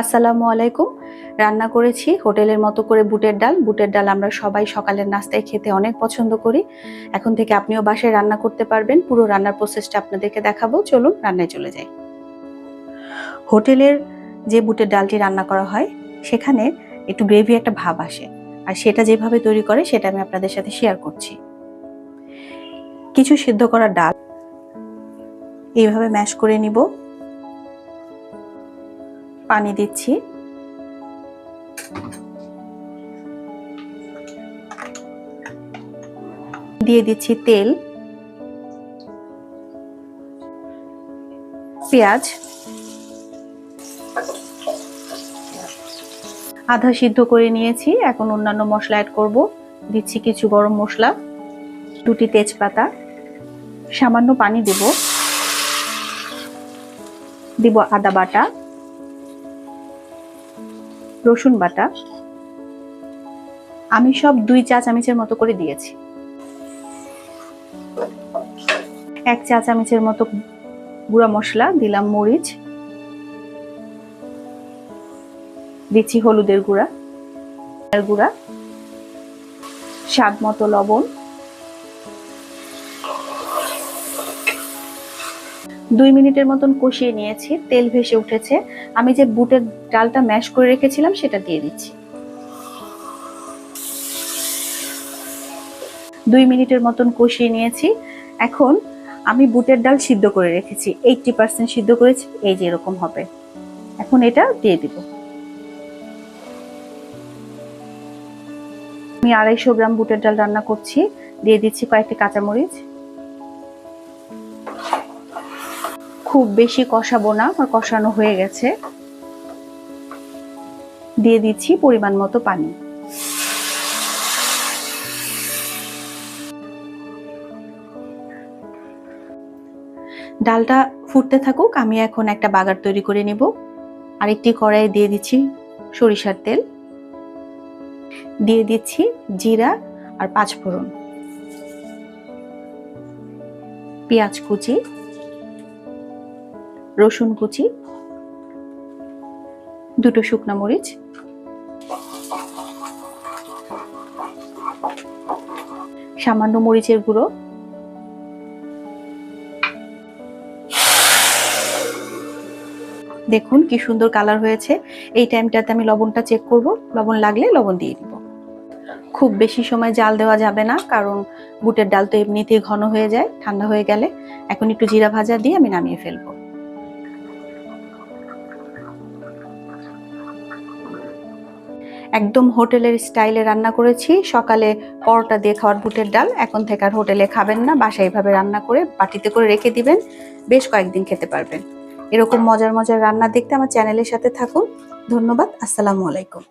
আসসালামু আলাইকুম। রান্না করেছি, হোটেলের মতো করে বুটের ডাল। বুটের ডাল আমরা সবাই সকালের নাস্তায় খেতে অনেক পছন্দ করি। এখন থেকে আপনিও বাসায় রান্না করতে পারবেন। পুরো রান্নার প্রসেসটা আপনাদেরকে দেখাবো। চলুন রান্নায় চলে যাই। হোটেলের যে বুটের ডালটি রান্না করা হয়, সেখানে একটু গ্রেভি একটা ভাব আসে। আর সেটা যেভাবে তৈরি করে, সেটা আমি আপনাদের সাথে শেয়ার করছি। কিছু সিদ্ধ করা ডাল, এইভাবে ম্যাশ করে নিব। পানি দিচ্ছি। দিয়ে দিচ্ছি তেল। পেঁয়াজ। আধা সিদ্ধ করে নিয়েছি, এখন অন্যান্য মশলা অ্যাড করব। দিচ্ছি কিছু গরম মশলা, দুটি তেজপাতা। সামান্য পানি দেব। দিব আদা বাটা। রসুন বাটা। আমি সব দুই চা চামচের মতো করে দিয়েছি। এক চা চামচের মতো গুঁড়া মশলা, দিলাম মরিচ, দিচ্ছি হলুদের গুঁড়া গুঁড়া, স্বাদ মতো লবণ। দুই মিনিটের মতন কষিয়ে নিয়েছি, তেল ভেসে উঠেছে। আমি যে বুটের ডালটা ম্যাশ করে রেখেছিলাম, সেটা দিয়ে দিচ্ছি। দুই মিনিটের মতন কষিয়ে নিয়েছি। এখন আমি বুটের ডাল সিদ্ধ করে রেখেছি। এইটটি পার্সেন্ট সিদ্ধ করেছি, এই যে এরকম হবে। এখন এটা দিয়ে দিব। আমি আড়াইশো গ্রাম বুটের ডাল রান্না করছি। দিয়ে দিচ্ছি কয়েকটি কাঁচামরিচ। খুব বেশি কষাবো না, আমার কষানো হয়ে গেছে। দিয়ে দিচ্ছি পরিমাণ মতো পানি। ডালটা ফুটতে থাকুক, আমি এখন একটা বাগার তৈরি করে নিব। আরেকটি কড়াই দিয়ে দিচ্ছি সরিষার তেল। দিয়ে দিচ্ছি জিরা আর পাঁচফোড়ন। পেঁয়াজ কুচি। রসুন কুচি, দুটো শুকনা মরিচ, সামান্য মরিচের গুঁড়ো, দেখুন কি সুন্দর কালার হয়েছে। এই টাইমটাতে আমি লবণটা চেক করব, লবণ লাগলে লবণ দিয়ে দিব। খুব বেশি সময় জাল দেওয়া যাবে না, কারণ বুটের ডাল তো এমনিতেই ঘন হয়ে যায়, ঠান্ডা হয়ে গেলে। এখন একটু জিরা ভাজা দিয়ে আমি নামিয়ে ফেলব। একদম হোটেলের স্টাইলে রান্না করেছি। সকালে পরোটা দিয়ে খাওয়ার বুটের ডাল, এখন থেকে আর হোটেলে খাবেন না, বাসায় এইভাবে রান্না করে বাটিতে করে রেখে দিবেন, বেশ কয়েকদিন খেতে পারবেন। এরকম মজার মজার রান্না দেখতে আমার চ্যানেলের সাথে থাকুন। ধন্যবাদ, আসসালামু আলাইকুম।